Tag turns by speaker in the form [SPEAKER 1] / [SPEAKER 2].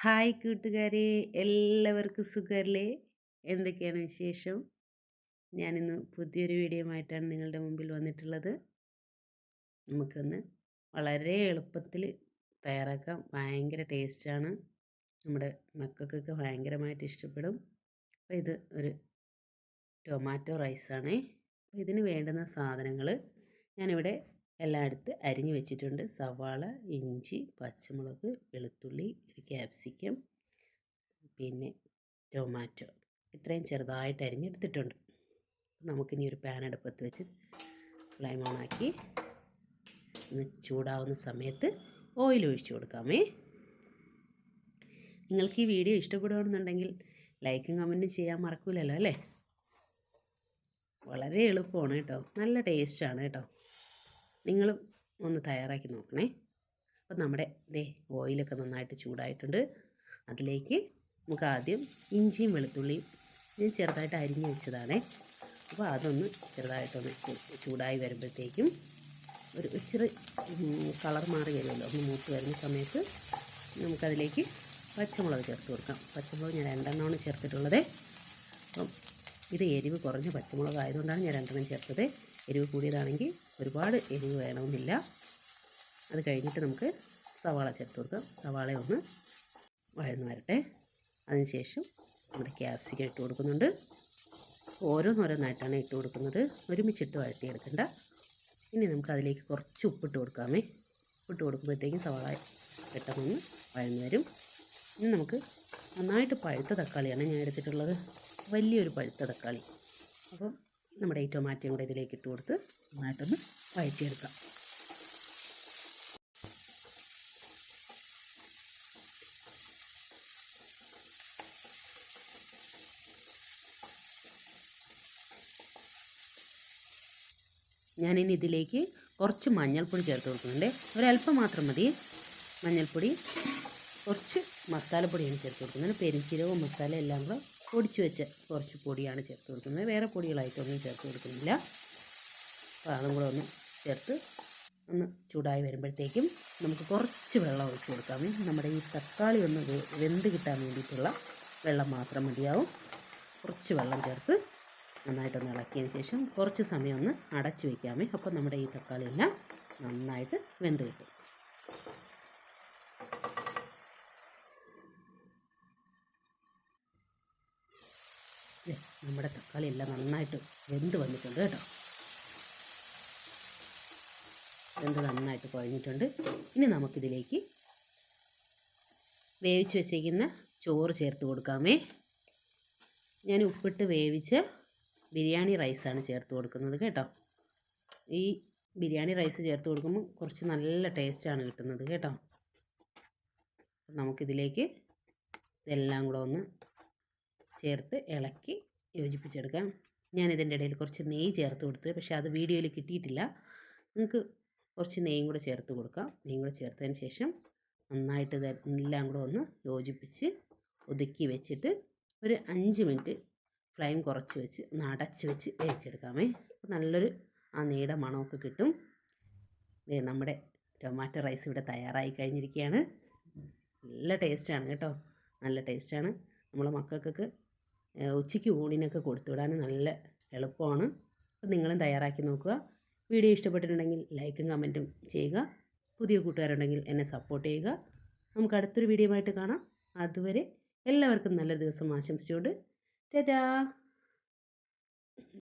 [SPEAKER 1] Hi കൂട്ടുകാരെ എല്ലാവർക്കും സുഖമല്ലേ എന്തൊക്കെയാണ് വിശേഷം? ഞാനിന്ന് പുതിയൊരു വീഡിയോ ആയിട്ടാണ് നിങ്ങളുടെ മുമ്പിൽ വന്നിട്ടുള്ളത്. നമുക്കൊന്ന് വളരെ എളുപ്പത്തിൽ തയ്യാറാക്കാം. ഭയങ്കര ടേസ്റ്റാണ്. നമ്മുടെ മക്കൾക്കൊക്കെ ഭയങ്കരമായിട്ട് ഇഷ്ടപ്പെടും. അപ്പോൾ ഇത് ഒരു ടൊമാറ്റോ റൈസാണ്. ഇതിന് വേണ്ടുന്ന സാധനങ്ങൾ ഞാനിവിടെ എല്ലാം എടുത്ത് അരിഞ്ഞു വെച്ചിട്ടുണ്ട്. സവാള ഇഞ്ചി പച്ചമുളക് വെളുത്തുള്ളി ഒരു ക്യാപ്സിക്കം പിന്നെ ടൊമാറ്റോ. ഇത്രയും ചെറുതായിട്ട് അരിഞ്ഞെടുത്തിട്ടുണ്ട് നമുക്കിനി ഒരു പാൻ അടുപ്പത്ത് വെച്ച് ഫ്ലൈം ഓൺ ആക്കി ഒന്ന് ചൂടാവുന്ന സമയത്ത് ഓയിൽ ഒഴിച്ചു കൊടുക്കാമേ. നിങ്ങൾക്ക് ഈ വീഡിയോ ഇഷ്ടപ്പെടുകയാണെന്നുണ്ടെങ്കിൽ ലൈക്കും കമന്റും ചെയ്യാൻ മറക്കൂലല്ലോ അല്ലേ? വളരെ എളുപ്പമാണ് കേട്ടോ. നല്ല ടേസ്റ്റാണ് കേട്ടോ. നിങ്ങളും ഒന്ന് തയ്യാറാക്കി നോക്കണേ. അപ്പം നമ്മുടെ ദേ ഓയിലൊക്കെ നന്നായിട്ട് ചൂടായിട്ടുണ്ട്. അതിലേക്ക് നമുക്ക് ആദ്യം ഇഞ്ചിയും വെളുത്തുള്ളിയും ഞാൻ ചെറുതായിട്ട് അരിഞ്ഞു വെച്ചതാണേ. അപ്പോൾ അതൊന്ന് ചെറുതായിട്ടൊന്ന് ചൂടായി വരുമ്പോഴത്തേക്കും ഒരു ഇച്ചിരി കളർ മാറി വരുമല്ലോ. ഒന്ന് മൂത്ത് വരുന്ന സമയത്ത് നമുക്കതിലേക്ക് പച്ചമുളക് ചേർത്ത് കൊടുക്കാം. പച്ചമുളക് ഞാൻ രണ്ടെണ്ണമാണ് ചേർത്തിട്ടുള്ളത്. അപ്പം ഇത് എരിവ് കുറഞ്ഞ പച്ചമുളക് ആയതുകൊണ്ടാണ് ഞാൻ രണ്ടെണ്ണം ചേർത്തത്. എരിവ് കൂടിയതാണെങ്കിൽ ഒരുപാട് എരിവ് വേണമെന്നില്ല. അത് കഴിഞ്ഞിട്ട് നമുക്ക് സവാള ചേർത്ത് കൊടുക്കാം. സവാള ഒന്ന് വഴന്ന് വരട്ടെ. അതിനുശേഷം നമ്മുടെ ക്യാപ്സിക്കം ഇട്ട് കൊടുക്കുന്നുണ്ട്. ഓരോന്നോരോന്നായിട്ടാണ് ഇട്ട് കൊടുക്കുന്നത്. ഒരുമിച്ചിട്ട് വഴറ്റിയെടുക്കണ്ട. ഇനി നമുക്ക് അതിലേക്ക് കുറച്ച് ഉപ്പിട്ട് കൊടുക്കാമേ. ഉപ്പിട്ട് കൊടുക്കുമ്പോഴത്തേക്കും സവാള പെട്ടെന്ന് വഴന്ന് വരും. ഇനി നമുക്ക് നന്നായിട്ട് പഴുത്ത തക്കാളിയാണ് ഞാൻ എടുത്തിട്ടുള്ളത്. വലിയൊരു പഴുത്ത തക്കാളി. അപ്പം നമ്മുടെ ഈ ടൊമാറ്റോയും കൂടെ ഇതിലേക്ക് ഇട്ട് കൊടുത്ത് നന്നായിട്ടൊന്ന് വഴറ്റിയെടുക്കാം. ഞാനിനി ഇതിലേക്ക് കുറച്ച് മഞ്ഞൾപ്പൊടി ചേർത്ത് കൊടുക്കുന്നുണ്ട്. ഒരല്പം മാത്രം മതി. മഞ്ഞൾപ്പൊടി കുറച്ച് മസാലപ്പൊടിയാണ് ചേർത്ത് കൊടുക്കുന്നത്. പെരിഞ്ചീരകവും മസാല എല്ലാം കൂടെ പൊടിച്ച് വെച്ച കുറച്ച് പൊടിയാണ് ചേർത്ത് കൊടുക്കുന്നത്. വേറെ പൊടികളായിട്ടൊന്നും ചേർത്ത് കൊടുക്കുന്നില്ല. അപ്പോൾ അതും കൂടെ ഒന്ന് ചേർത്ത് ഒന്ന് ചൂടായി വരുമ്പോഴത്തേക്കും നമുക്ക് കുറച്ച് വെള്ളം ഒഴിച്ച് കൊടുക്കാം. നമ്മുടെ ഈ തക്കാളി ഒന്ന് വെന്ത് കിട്ടാൻ വേണ്ടിയിട്ടുള്ള വെള്ളം മാത്രം മതിയാവും. കുറച്ച് വെള്ളം ചേർത്ത് നന്നായിട്ടൊന്ന് ഇളക്കിയതിന് ശേഷം കുറച്ച് സമയം ഒന്ന് അടച്ചു വയ്ക്കാമേ. അപ്പോൾ നമ്മുടെ ഈ തക്കാളിയെല്ലാം നന്നായിട്ട് വെന്ത് കിട്ടും. നമ്മുടെ തക്കാളി എല്ലാം നന്നായിട്ട് വെന്ത് വന്നിട്ടുണ്ട് കേട്ടോ. വെന്ത് നന്നായിട്ട് കുഴഞ്ഞിട്ടുണ്ട്. ഇനി നമുക്കിതിലേക്ക് വേവിച്ച് വെച്ചിരിക്കുന്ന ചോറ് ചേർത്ത് കൊടുക്കാമേ. ഞാൻ ഉപ്പിട്ട് വേവിച്ച ബിരിയാണി റൈസാണ് ചേർത്ത് കൊടുക്കുന്നത് കേട്ടോ. ഈ ബിരിയാണി റൈസ് ചേർത്ത് കൊടുക്കുമ്പോൾ കുറച്ച് നല്ല ടേസ്റ്റാണ് കിട്ടുന്നത് കേട്ടോ. നമുക്കിതിലേക്ക് ഇതെല്ലാം കൂടെ ഒന്ന് ചേർത്ത് ഇളക്കി യോജിപ്പിച്ചെടുക്കാം. ഞാൻ ഇതിന്റെ ഇടയിൽ കുറച്ച് നെയ്യ് ചേർത്ത് കൊടുത്ത് പക്ഷേ അത് വീഡിയോയിൽ കിട്ടിയിട്ടില്ല. നിങ്ങൾക്ക് കുറച്ച് നെയ്യും കൂടെ ചേർത്ത് കൊടുക്കാം. നെയ്യും കൂടെ ചേർത്തതിന് ശേഷം നന്നായിട്ട് എല്ലാം കൂടെ ഒന്ന് യോജിപ്പിച്ച് ഒതുക്കി വെച്ചിട്ട് ഒരു അഞ്ച് മിനിറ്റ് ഫ്ലെയിം കുറച്ച് വെച്ച് ഒന്ന് അടച്ച് വെച്ച് വേവിച്ചെടുക്കാമേ. അപ്പോൾ നല്ലൊരു ആ നെയ്യുടെ മണമൊക്കെ കിട്ടും. ദേ നമ്മുടെ ടൊമാറ്റോ റൈസ് ഇവിടെ തയ്യാറായി കഴിഞ്ഞിരിക്കുകയാണ്. നല്ല ടേസ്റ്റാണ് കേട്ടോ. നല്ല ടേസ്റ്റാണ്. നമ്മളെ മക്കൾക്കൊക്കെ ഉച്ചയ്ക്ക് ഊണിനൊക്കെ കൊടുത്തു വിടാൻ നല്ല എളുപ്പമാണ്. അപ്പോൾ നിങ്ങളും തയ്യാറാക്കി നോക്കുക. വീഡിയോ ഇഷ്ടപ്പെട്ടിട്ടുണ്ടെങ്കിൽ ലൈക്കും കമന്റും ചെയ്യുക. പുതിയ കൂട്ടുകാരുണ്ടെങ്കിൽ എന്നെ സപ്പോർട്ട് ചെയ്യുക. നമുക്ക് അടുത്തൊരു വീഡിയോ ആയിട്ട് കാണാം. അതുവരെ എല്ലാവർക്കും നല്ല ദിവസം ആശംസിച്ചുകൊണ്ട്. ടാറ്റാ!